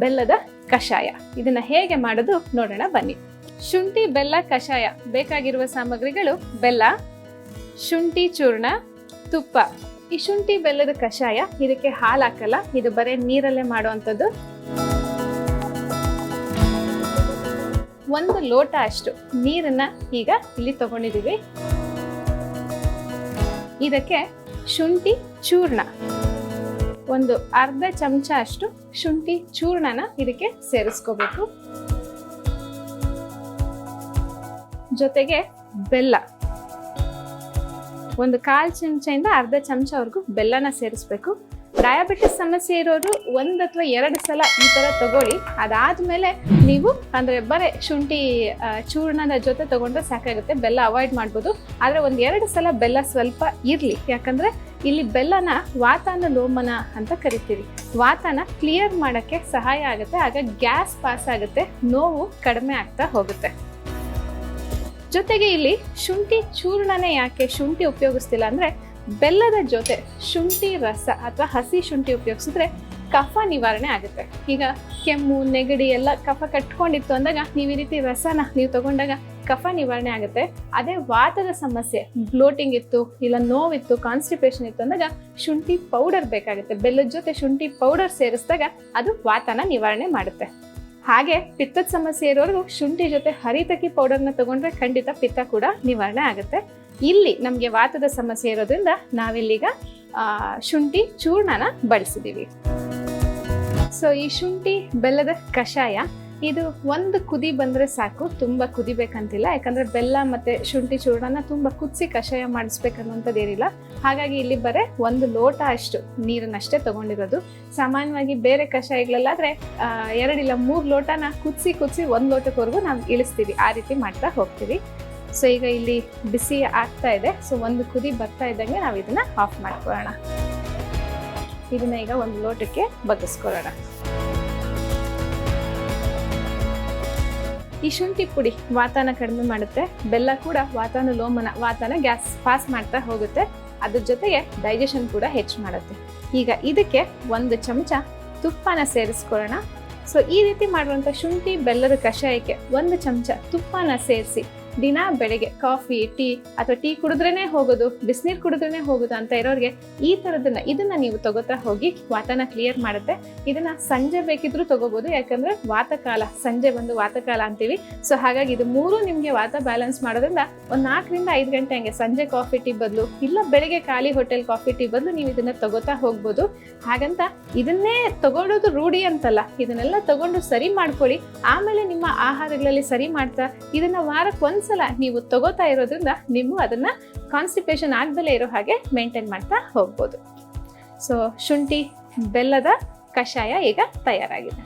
ಬೆಲ್ಲದ ಕಷಾಯ. ಇದನ್ನ ಹೇಗೆ ಮಾಡೋದು ನೋಡೋಣ ಬನ್ನಿ. ಶುಂಠಿ, ಬೆಲ್ಲ, ಕಷಾಯ ಬೇಕಾಗಿರುವ ಸಾಮಗ್ರಿಗಳು ಬೆಲ್ಲ, ಶುಂಠಿ, ಚೂರ್ಣ, ತುಪ್ಪ. ಈ ಶುಂಠಿ, ಬೆಲ್ಲದ ಕಷಾಯ ಇದಕ್ಕೆ ಹಾಲು ಹಾಕಲ್ಲ ಇದು ಬರೀ ನೀರಲ್ಲೇ ಮಾಡುವಂಥದ್ದು. ಒಂದು ಲೋಟ ಅಷ್ಟು ನೀರನ್ನ ಈಗ ಇಲ್ಲಿ ತಗೊಂಡಿದ್ದೀವಿ. ಇದಕ್ಕೆ ಶುಂಠಿ, ಚೂರ್ಣ. ಒಂದು ಅರ್ಧ ಚಮಚ ಅಷ್ಟು ಶುಂಠಿ ಚೂರ್ಣನ ಇದಕ್ಕೆ ಸೇರಿಸ್ಕೋಬೇಕು. ಜೊತೆಗೆ ಬೆಲ್ಲ. ಒಂದು ಕಾಲು ಚಮಚದಿಂದ ಅರ್ಧ ಚಮಚವರೆಗೂ ಬೆಲ್ಲನ ಸೇರಿಸ್ಬೇಕು. ಡಯಾಬಿಟಿಸ್ ಸಮಸ್ಯೆ ಇರೋರು ಒಂದು ಅಥವಾ ಎರಡು ಸಲ ಈ ಥರ ತಗೊಳ್ಳಿ. ಅದಾದ್ಮೇಲೆ ನೀವು ಅಂದರೆ ಬರೀ ಶುಂಠಿ ಚೂರ್ಣದ ಜೊತೆ ತಗೊಂಡ್ರೆ ಸಾಕಾಗುತ್ತೆ. ಬೆಲ್ಲ ಅವಾಯ್ಡ್ ಮಾಡ್ಬೋದು. ಆದರೆ ಒಂದು ಎರಡು ಸಲ ಬೆಲ್ಲ ಸ್ವಲ್ಪ ಇರಲಿ. ಯಾಕಂದರೆ ಇಲ್ಲಿ ಬೆಲ್ಲನ ವಾತಾನ ಲೋಮನ ಅಂತ ಕರಿತೀವಿ. ವಾತಾನ ಕ್ಲಿಯರ್ ಮಾಡೋಕ್ಕೆ ಸಹಾಯ ಆಗುತ್ತೆ. ಆಗ ಗ್ಯಾಸ್ ಪಾಸ್ ಆಗುತ್ತೆ. ನೋವು ಕಡಿಮೆ ಆಗ್ತಾ ಹೋಗುತ್ತೆ. ಜೊತೆಗೆ ಇಲ್ಲಿ ಶುಂಠಿ ಚೂರ್ಣನೇ ಯಾಕೆ ಶುಂಠಿ ಉಪಯೋಗಿಸ್ತಿಲ್ಲ ಅಂದ್ರೆ ಬೆಲ್ಲದ ಜೊತೆ ಶುಂಠಿ ರಸ ಅಥವಾ ಹಸಿ ಶುಂಠಿ ಉಪಯೋಗಿಸಿದ್ರೆ ಕಫ ನಿವಾರಣೆ ಆಗುತ್ತೆ. ಈಗ ಕೆಮ್ಮು, ನೆಗಡಿ ಎಲ್ಲ ಕಫ ಕಟ್ಕೊಂಡಿತ್ತು ಅಂದಾಗ ನೀವು ಈ ರೀತಿ ರಸನ ನೀವು ತಗೊಂಡಾಗ ಕಫ ನಿವಾರಣೆ ಆಗುತ್ತೆ. ಅದೇ ವಾತದ ಸಮಸ್ಯೆ, ಬ್ಲೋಟಿಂಗ್ ಇತ್ತು ಇಲ್ಲ ನೋವಿತ್ತು, ಕಾನ್ಸ್ಟಿಪೇಷನ್ ಇತ್ತು ಅಂದಾಗ ಶುಂಠಿ ಪೌಡರ್ ಬೇಕಾಗುತ್ತೆ. ಬೆಲ್ಲದ ಜೊತೆ ಶುಂಠಿ ಪೌಡರ್ ಸೇರಿಸಿದಾಗ ಅದು ವಾತನ ನಿವಾರಣೆ ಮಾಡುತ್ತೆ. ಹಾಗೆ ಪಿತ್ತದ ಸಮಸ್ಯೆ ಇರೋರು ಶುಂಠಿ ಜೊತೆ ಹರಿತಕ್ಕಿ ಪೌಡರ್ನ ತಗೊಂಡ್ರೆ ಖಂಡಿತ ಪಿತ್ತ ಕೂಡ ನಿವಾರಣೆ ಆಗುತ್ತೆ. ಇಲ್ಲಿ ನಮಗೆ ವಾತದ ಸಮಸ್ಯೆ ಇರೋದ್ರಿಂದ ನಾವಿಲ್ಲೀಗ ಶುಂಠಿ ಚೂರ್ಣನ ಬಳಸಿದೀವಿ. ಸೊ ಈ ಶುಂಠಿ ಬೆಲ್ಲದ ಕಷಾಯ ಇದು ಒಂದು ಕುದಿ ಬಂದ್ರೆ ಸಾಕು, ತುಂಬಾ ಕುದಿಬೇಕಂತಿಲ್ಲ. ಯಾಕಂದ್ರೆ ಬೆಲ್ಲ ಮತ್ತೆ ಶುಂಠಿ ಚೂರ್ಣನ ತುಂಬಾ ಕುದಿಸಿ ಕಷಾಯ ಮಾಡಿಸ್ಬೇಕನ್ನುವಂಥದ್ದು ಏನಿಲ್ಲ. ಹಾಗಾಗಿ ಇಲ್ಲಿ ಬರೀ ಒಂದು ಲೋಟ ಅಷ್ಟು ನೀರನ್ನಷ್ಟೇ ತಗೊಂಡಿರೋದು. ಸಾಮಾನ್ಯವಾಗಿ ಬೇರೆ ಕಷಾಯಗಳಲ್ಲಾದ್ರೆ ಎರಡಿಲ್ಲ ಮೂರು ಲೋಟನ ಕುದಿಸಿ ಕುದಿಸಿ ಒಂದು ಲೋಟಕ್ವರೆಗೂ ನಾವು ಇಳಿಸ್ತೀವಿ. ಆ ರೀತಿ ಮಾಡ್ತಾ ಹೋಗ್ತೀವಿ. ಸೊ, ಈಗ ಇಲ್ಲಿ ಬಿಸಿ ಆಗ್ತಾ ಇದೆ. ಸೊ, ಒಂದು ಕುದಿ ಬರ್ತಾ ಇದ್ದಂಗೆ ನಾವು ಇದನ್ನ ಆಫ್ ಮಾಡ್ಕೊಳ್ಳೋಣ. ಇದನ್ನ ಈಗ ಒಂದು ಲೋಟಕ್ಕೆ ಬಗ್ಗಿಸ್ಕೊಳ್ಳೋಣ. ಈ ಶುಂಠಿ ಪುಡಿ ವಾತಾನ ಕಡಿಮೆ ಮಾಡುತ್ತೆ. ಬೆಲ್ಲ ಕೂಡ ವಾತಾನ ಲೋಮನ, ವಾತಾನ ಗ್ಯಾಸ್ ಪಾಸ್ ಮಾಡ್ತಾ ಹೋಗುತ್ತೆ. ಅದ್ರ ಜೊತೆಗೆ ಡೈಜೆಷನ್ ಕೂಡ ಹೆಚ್ಚು ಮಾಡುತ್ತೆ. ಈಗ ಇದಕ್ಕೆ ಒಂದು ಚಮಚ ತುಪ್ಪನ ಸೇರಿಸ್ಕೊಳ್ಳೋಣ. ಸೊ ಈ ರೀತಿ ಮಾಡುವಂಥ ಶುಂಠಿ ಬೆಲ್ಲದ ಕಷಾಯಕ್ಕೆ ಒಂದು ಚಮಚ ತುಪ್ಪನ ಸೇರಿಸಿ ದಿನ ಬೆಳಗ್ಗೆ ಕಾಫಿ, ಟೀ ಅಥವಾ ಟೀ ಕುಡಿದ್ರೇನೆ ಹೋಗೋದು, ಬಿಸಿನೀರು ಕುಡಿದ್ರೇನೆ ಹೋಗೋದು ಅಂತ ಇರೋರಿಗೆ ಈ ಥರದನ್ನ ಇದನ್ನ ನೀವು ತಗೋತಾ ಹೋಗಿ ವಾತನ ಕ್ಲಿಯರ್ ಮಾಡುತ್ತೆ. ಇದನ್ನ ಸಂಜೆ ಬೇಕಿದ್ರೂ ತಗೋಬಹುದು ಯಾಕಂದ್ರೆ ವಾತಕಾಲ, ಸಂಜೆ ಬಂದು ವಾತಕಾಲ ಅಂತೀವಿ. ಸೊ ಹಾಗಾಗಿ ಇದು ಮೂರು ನಿಮಗೆ ವಾತ ಬ್ಯಾಲೆನ್ಸ್ ಮಾಡೋದ್ರಿಂದ ಒಂದು ನಾಲ್ಕರಿಂದ ಐದು ಗಂಟೆ ಹಂಗೆ ಸಂಜೆ ಕಾಫಿ, ಟೀ ಬದಲು ಇಲ್ಲ ಬೆಳಿಗ್ಗೆ ಖಾಲಿ ಹೋಟೆಲ್ ಕಾಫಿ, ಟೀ ಬದಲು ನೀವು ಇದನ್ನ ತಗೋತಾ ಹೋಗ್ಬೋದು. ಹಾಗಂತ ಇದನ್ನೇ ತಗೊಳ್ಳೋದು ರೂಢಿ ಅಂತಲ್ಲ. ಇದನ್ನೆಲ್ಲ ತಗೊಂಡು ಸರಿ ಮಾಡ್ಕೊಳ್ಳಿ. ಆಮೇಲೆ ನಿಮ್ಮ ಆಹಾರಗಳಲ್ಲಿ ಸರಿ ಮಾಡ್ತಾ ಇದನ್ನ ವಾರಕ್ಕೆ ಒಂದ್ಸಲ ನೀವು ತಗೋತಾ ಇರೋದ್ರಿಂದ ನೀವು ಅದನ್ನ ಕಾನ್ಸ್ಟಿಪೇಷನ್ ಆಗ್ದಲೇ ಇರೋ ಹಾಗೆ ಮೇಂಟೈನ್ ಮಾಡ್ತಾ ಹೋಗ್ಬೋದು. ಸೊ ಶುಂಠಿ, ಬೆಲ್ಲದ ಕಷಾಯ ಈಗ ತಯಾರಾಗಿದೆ.